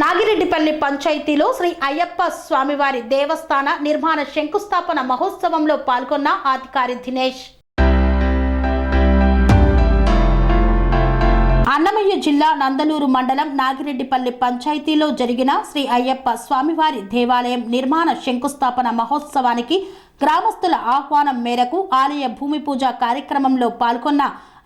నాగిరెడ్డిపల్లి పంచాయతీలో శ్రీ అయ్యప్ప స్వామివారి దేవస్థాన నిర్మాణ శంకుస్థాపన మహోత్సవంలో పాల్గొన్న అధికారి దినేష్. అన్నమయ్య జిల్లా నందలూరు మండలం నాగిరెడ్డిపల్లి పంచాయతీలో జరిగిన శ్రీ అయ్యప్ప స్వామివారి దేవాలయం నిర్మాణ శంకుస్థాపన మహోత్సవానికి గ్రామస్తుల ఆహ్వానం మేరకు ఆలయ భూమి పూజ కార్యక్రమంలో పాల్గొన్న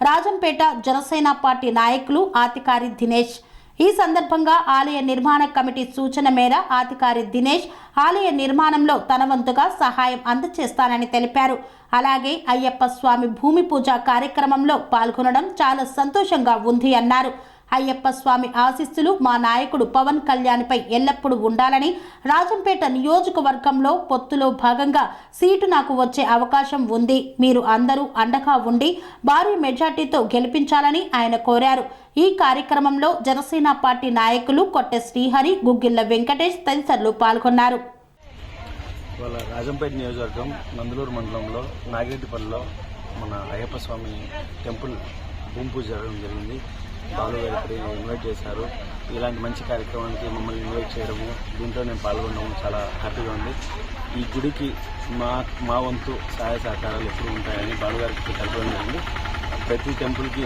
రాజంపేట జనసేన పార్టీ నాయకులు ఆతికారి దినేష్. ఈ సందర్భంగా ఆలయ నిర్మాణ కమిటీ సూచన మేర అధికారి దినేష్ ఆలయ నిర్మాణంలో తన వంతుగా సహాయం అందజేస్తానని తెలిపారు. అలాగే అయ్యప్ప స్వామి భూమి పూజ కార్యక్రమంలో పాల్గొనడం చాలా సంతోషంగా ఉంది అన్నారు. అయ్యప్ప స్వామి ఆశీస్సులు మా నాయకుడు పవన్ కళ్యాణ్పై ఎల్లప్పుడూ ఉండాలని రాజంపేట నియోజకవర్గంలో పొత్తులో భాగంగా సీటు నాకు వచ్చే అవకాశం ఉంది. మీరు అందరూ అండగా ఉండి భారీ మెజార్టీతో గెలిపించాలని ఆయన కోరారు. ఈ కార్యక్రమంలో జనసేన పార్టీ నాయకులు కొట్టె శ్రీహరి గుగ్గిళ్ళ వెంకటేష్ తదితరులు పాల్గొన్నారు. రాజంపేట నియోజకవర్గం నందులూరు మండలంలో నాగిరెడ్డిపల్లిలో మన అయ్యప్ప స్వామి టెంపుల్ భూమి పూజ జరగడం జరిగింది. బాలు గారు ఇన్వైట్ చేశారు. ఇలాంటి మంచి కార్యక్రమానికి మమ్మల్ని ఇన్వైట్ చేయడము దీంట్లో నేను పాల్గొనడం చాలా హ్యాపీగా ఉంది. ఈ గుడికి మా మా వంతు సహాయ సహకారాలు ఎప్పుడు ఉంటాయని బాలు గారికి తెలపడం జరిగింది. ప్రతి టెంపుల్కి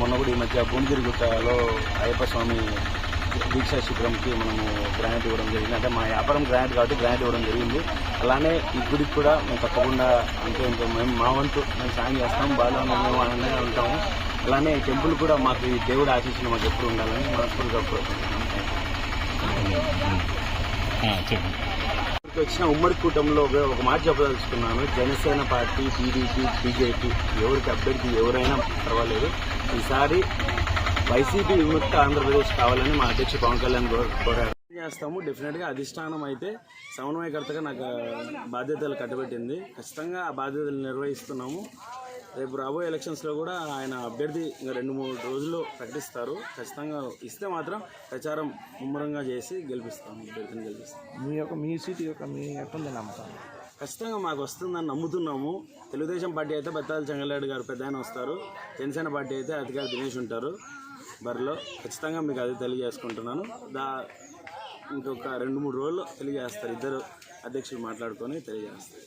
మొన్న కూడా ఈ మధ్య భువనగిరి గుట్టలో అయ్యప్ప స్వామి దీక్షా శిబిరంకి మనము గ్రాంట్ ఇవ్వడం జరిగింది. అంటే మా వ్యాపారం గ్రాంట్ కాబట్టి గ్రాంట్ ఇవ్వడం జరిగింది. అలానే ఈ గుడికి కూడా మేము తప్పకుండా అంటే ఇంకా మేము మా వంతు మేము సాయం చేస్తాం. బాగా మేము ఆనందంగా ఉంటాము. అలానే ఈ టెంపుల్ కూడా మాకు ఈ దేవుడు ఆశించిన మాకు ఎప్పుడు ఉండాలని మనస్ఫూర్తిగా కోరుకుంటున్నాం. వచ్చిన ఉమ్మడి కూటమిలో ఒక మాట చెప్పదలుచుకున్నాను. జనసేన పార్టీ టీడీపీ బీజేపీ ఎవరికి అభ్యర్థి ఎవరైనా పర్వాలేదు. ఈసారి వైసీపీ విముక్త ఆంధ్రప్రదేశ్ కావాలని మా అధ్యక్షుడు పవన్ కళ్యాణ్ కోరారు. చేస్తాము. డెఫినెట్గా అధిష్టానం అయితే సమన్వయకర్తగా నాకు బాధ్యతలు కట్టబెట్టింది. ఖచ్చితంగా ఆ బాధ్యతలు నిర్వహిస్తున్నాము. రేపు రాబోయే ఎలక్షన్స్లో కూడా ఆయన అభ్యర్థి ఇంకా రెండు మూడు రోజుల్లో ప్రకటిస్తారు. ఖచ్చితంగా ఇస్తే మాత్రం ప్రచారం ముమ్మరంగా చేసి గెలిపిస్తాము అభ్యర్థిని గెలిపిస్తాం. మీ యొక్క మీ సీట్ యొక్క మీ ఎట్టుంది నమ్మకం? ఖచ్చితంగా మాకు వస్తుందని నమ్ముతున్నాము. తెలుగుదేశం పార్టీ అయితే బత్తాల చెంగలేడు గారు పెద్ద ఆయన వస్తారు. జనసేన పార్టీ అయితే అధికారి దినేష్ ఉంటారు బరిలో. ఖచ్చితంగా మీకు అది తెలియజేసుకుంటున్నాను. దా ఇంకొక రెండు మూడు రోజులు తెలియజేస్తారు. ఇద్దరు అధ్యక్షులు మాట్లాడుకొని తెలియజేస్తారు.